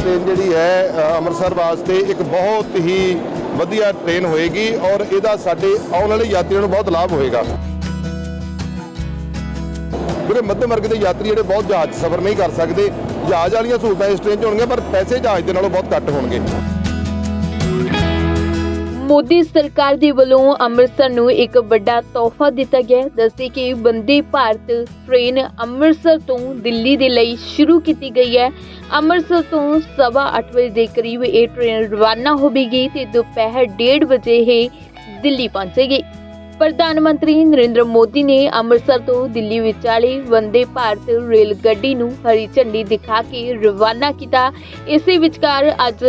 Train ਜਿਹੜੀ ਹੈ ਅੰਮ੍ਰਿਤਸਰ ਵਾਸਤੇ ਇੱਕ ਬਹੁਤ ਹੀ ਵਧੀਆ ਟ੍ਰੇਨ ਹੋਏਗੀ ਔਰ ਇਹਦਾ ਸਾਡੇ ਆਉਣ ਵਾਲੇ ਯਾਤਰੀਆਂ ਨੂੰ ਬਹੁਤ ਲਾਭ ਹੋਏਗਾ। ਜਿਹੜੇ ਮੱਧਮ ਵਰਗ ਦੇ ਯਾਤਰੀ ਜਿਹੜੇ ਬਹੁਤ ਜਹਾਜ਼ 'ਚ ਸਫ਼ਰ ਨਹੀਂ ਕਰ ਸਕਦੇ। ਜਹਾਜ਼ ਵਾਲੀਆਂ ਸਹੂਲਤਾਂ ਇਸ ਟ੍ਰੇਨ 'ਚ ਹੋਣਗੀਆਂ, ਪਰ ਪੈਸੇ ਜਹਾਜ਼ ਦੇ ਨਾਲੋਂ ਬਹੁਤ ਘੱਟ ਹੋਣਗੇ। ਮੋਦੀ ਸਰਕਾਰ ਦੇ ਵੱਲੋਂ ਅੰਮ੍ਰਿਤਸਰ ਨੂੰ ਇੱਕ ਵੱਡਾ ਤੋਹਫਾ ਦਿੱਤਾ ਗਿਆ ਹੈ। ਦੱਸਦੇ ਕਿ ਬੰਦੇ ਭਾਰਤ ਟ੍ਰੇਨ ਅੰਮ੍ਰਿਤਸਰ ਤੋਂ ਦਿੱਲੀ ਦੇ ਲਈ ਸ਼ੁਰੂ ਕੀਤੀ ਗਈ ਹੈ। ਅੰਮ੍ਰਿਤਸਰ ਤੋਂ ਸਵਾ ਅੱਠ ਵਜੇ ਦੇ ਕਰੀਬ ਇਹ ਟ੍ਰੇਨ ਰਵਾਨਾ ਹੋਵੇਗੀ ਤੇ ਦੁਪਹਿਰ 1:30 ਵਜੇ ਇਹ ਦਿੱਲੀ ਪਹੁੰਚੇਗੀ। ਪ੍ਰਧਾਨ ਮੰਤਰੀ ਨਰਿੰਦਰ ਮੋਦੀ ਨੇ ਅੰਮ੍ਰਿਤਸਰ ਤੋਂ ਦਿੱਲੀ ਵਿਚਾਲੇ ਵੰਦੇ ਭਾਰਤ ਰੇਲ ਗੱਡੀ ਨੂੰ ਹਰੀ ਝੰਡੀ ਦਿਖਾ ਕੇ ਰਵਾਨਾ ਕੀਤਾ। ਇਸੇ ਵਿਚਕਾਰ ਅੱਜ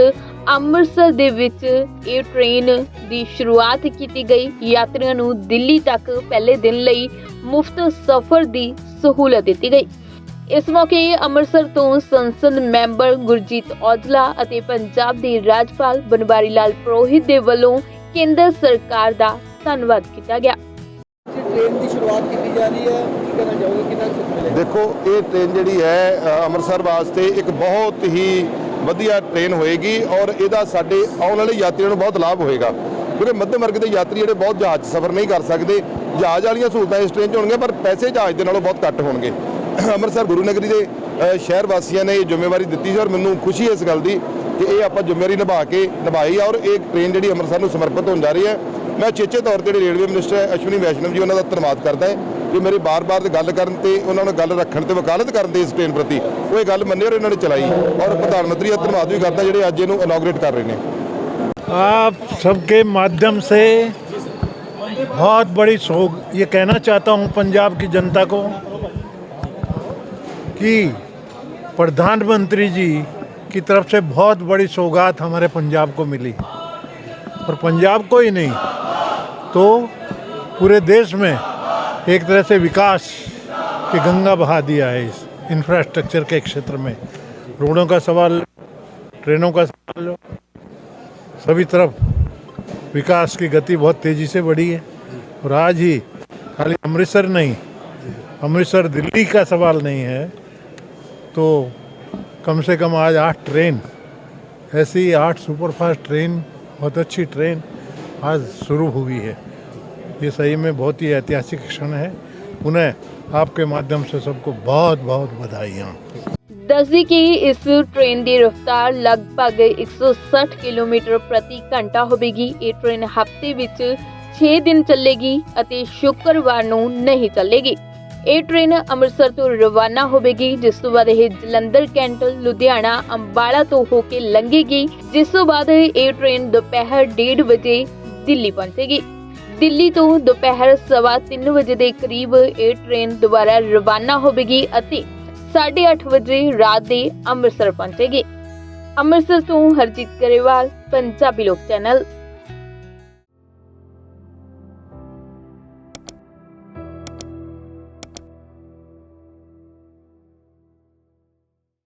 ਅੰਮ੍ਰਿਤਸਰ ਦੇ ਵਿੱਚ ਇਹ ਟ੍ਰੇਨ ਦੀ ਸ਼ੁਰੂਆਤ ਕੀਤੀ ਗਈ। ਯਾਤਰੀਆਂ ਨੂੰ ਦਿੱਲੀ ਤੱਕ ਪਹਿਲੇ ਦਿਨ ਲਈ ਮੁਫਤ ਸਫ਼ਰ ਦੀ ਸਹੂਲਤ ਦਿੱਤੀ ਗਈ। ਇਸ ਮੌਕੇ ਅੰਮ੍ਰਿਤਸਰ ਤੋਂ ਸੰਸਦ ਮੈਂਬਰ ਗੁਰਜੀਤ ਔਜਲਾ ਅਤੇ ਪੰਜਾਬ ਦੇ ਰਾਜਪਾਲ ਬਨਵਾਰੀ ਲਾਲ ਪੁਰੋਹਿਤ ਦੇ ਵੱਲੋਂ ਕੇਂਦਰ ਸਰਕਾਰ ਦਾ ਧੰਨਵਾਦ ਕੀਤਾ ਗਿਆ। ਜੀ ਟ੍ਰੇਨ ਦੀ ਸ਼ੁਰੂਆਤ ਕੀਤੀ ਜਾ ਰਹੀ ਹੈ। ਕੀ ਕਹਿਣਾ ਚਾਹੋਗੇ? ਕਿੰਨਾ ਕੁ ਸੁੱਖ ਮਿਲੇਗਾ ਦੇਖੋ ਇਹ ਟ੍ਰੇਨ ਜਿਹੜੀ ਹੈ ਅੰਮ੍ਰਿਤਸਰ ਵਾਸਤੇ ਇੱਕ ਬਹੁਤ ਹੀ ਵਧੀਆ ਟ੍ਰੇਨ ਹੋਏਗੀ ਔਰ ਇਹਦਾ ਸਾਡੇ ਆਉਣ ਵਾਲੇ ਯਾਤਰੀਆਂ ਨੂੰ ਬਹੁਤ ਲਾਭ ਹੋਏਗਾ। ਕਿਉਂਕਿ ਮੱਧਮ ਵਰਗ ਦੇ ਯਾਤਰੀ ਜਿਹੜੇ ਬਹੁਤ ਜਹਾਜ਼ 'ਚ ਸਫ਼ਰ ਨਹੀਂ ਕਰ ਸਕਦੇ। ਜਹਾਜ਼ ਵਾਲੀਆਂ ਸਹੂਲਤਾਂ ਇਸ ਟ੍ਰੇਨ 'ਚ ਹੋਣਗੀਆਂ, ਪਰ ਪੈਸੇ ਜਹਾਜ਼ ਦੇ ਨਾਲੋਂ ਬਹੁਤ ਘੱਟ ਹੋਣਗੇ। ਅੰਮ੍ਰਿਤਸਰ ਗੁਰੂ ਨਗਰੀ ਦੇ ਸ਼ਹਿਰ ਵਾਸੀਆਂ ਨੇ ਇਹ ਜ਼ਿੰਮੇਵਾਰੀ ਦਿੱਤੀ ਸੀ ਔਰ ਮੈਨੂੰ ਖੁਸ਼ੀ ਹੈ ਇਸ ਗੱਲ ਦੀ ਕਿ ਇਹ ਆਪਾਂ ਜ਼ਿੰਮੇਵਾਰੀ ਨਿਭਾ ਕੇ ਨਿਭਾਈ ਔਰ ਇਹ ਟ੍ਰੇਨ ਜਿਹੜੀ ਅੰਮ੍ਰਿਤਸਰ ਨੂੰ ਸਮਰਪਿਤ ਹੋਣ ਜਾ ਰਹੀ ਹੈ। ਮੈਂ ਚੇਚੇ ਤੌਰ ਤੇ ਜਿਹੜੇ ਰੇਲਵੇ ਮਿਨਿਸਟਰ ਅਸ਼ਵਨੀ ਵੈਸ਼ਨਵ ਜੀ, ਉਹਨਾਂ ਦਾ ਧੰਨਵਾਦ ਕਰਦਾ ਹੈ। ਕਿ ਮੇਰੇ ਬਾਰ-ਬਾਰ ਗੱਲ ਕਰਨ ਤੇ ਉਹਨਾਂ ਨੂੰ ਗੱਲ ਰੱਖਣ ਤੇ ਵਕਾਲਤ ਕਰਨ ਦੇ ਇਸ ਟ੍ਰੇਨ ਪ੍ਰਤੀ ਉਹ ਇਹ ਗੱਲ ਮੰਨੇ ਔਰ ਇਹਨਾਂ ਨੇ ਚਲਾਈ ਔਰ ਪ੍ਰਧਾਨ ਮੰਤਰੀ ਦਾ ਧੰਨਵਾਦ ਵੀ ਕਰਦਾ ਜਿਹੜੇ ਅੱਜ ਇਹਨੂੰ ਇਨੋਗਰੇਟ ਕਰ ਰਹੇ ਨੇ आप सबके माध्यम से बहुत बड़ी सौग ये कहना चाहता हूँ पंजाब की जनता को कि प्रधानमंत्री जी की तरफ से बहुत बड़ी सौगात हमारे पंजाब को मिली और पंजाब को ही नहीं तो पूरे देश में एक तरह से विकास की गंगा बहा दिया है इस इंफ्रास्ट्रक्चर के क्षेत्र में। रोडों का सवाल, ट्रेनों का सवाल, सभी तरफ़ विकास की गति बहुत तेज़ी से बढ़ी है। और आज ही खाली अमृतसर नहीं, अमृतसर दिल्ली का सवाल नहीं है तो कम से कम आज आठ ट्रेन, ऐसी आठ सुपरफास्ट ट्रेन, बहुत अच्छी ट्रेन आज शुरू हुई है। ये सही में बहुत ही ऐतिहासिक क्षण है पुनः आपके माध्यम से सबको बहुत बहुत बधाइयाँ ਦੱਸਦੀ ਕਿ ਇਸ ਟ੍ਰੇਨ ਦੀ ਰਫ਼ਤਾਰ ਲਗਭਗ 160 ਕਿਲੋਮੀਟਰ ਪ੍ਰਤੀ ਘੰਟਾ ਹੋਵੇਗੀ ਇਹ ਟ੍ਰੇਨ ਹਫ਼ਤੇ ਵਿੱਚ 6 ਦਿਨ ਚੱਲੇਗੀ ਅਤੇ ਸ਼ੁੱਕਰਵਾਰ ਨੂੰ ਨਹੀਂ ਚੱਲੇਗੀ ਇਹ ਟ੍ਰੇਨ ਅੰਮ੍ਰਿਤਸਰ ਤੋਂ ਰਵਾਨਾ ਹੋਵੇਗੀ ਜਿਸ ਤੋਂ ਬਾਅਦ ਇਹ ਜਲੰਧਰ ਕੈਂਟਲ ਲੁਧਿਆਣਾ ਅੰਬਾਲਾ ਤੋਂ ਹੋ ਕੇ ਲੰਘੇਗੀ ਜਿਸ ਤੋਂ ਬਾਅਦ ਇਹ ਟ੍ਰੇਨ ਦੁਪਹਿਰ 1:30 ਵਜੇ ਦਿੱਲੀ ਪਹੁੰਚੇਗੀ ਦਿੱਲੀ ਤੋਂ ਦੁਪਹਿਰ ਸਵਾ ਤਿੰਨ ਵਜੇ ਦੇ ਕਰੀਬ ਇਹ ਟ੍ਰੇਨ ਦੁਬਾਰਾ ਰਵਾਨਾ ਹੋਵੇਗੀ ਅਤੇ 8:30 ਵਜੇ ਰਾਤ ਦੇ ਅੰਮ੍ਰਿਤਸਰ ਪਹੁੰਚੇਗੀ। ਅੰਮ੍ਰਿਤਸਰ ਤੋਂ ਹਰਜੀਤ ਗਰੇਵਾਲ, ਪੰਜਾਬੀ ਲੋਕ ਚੈਨਲ।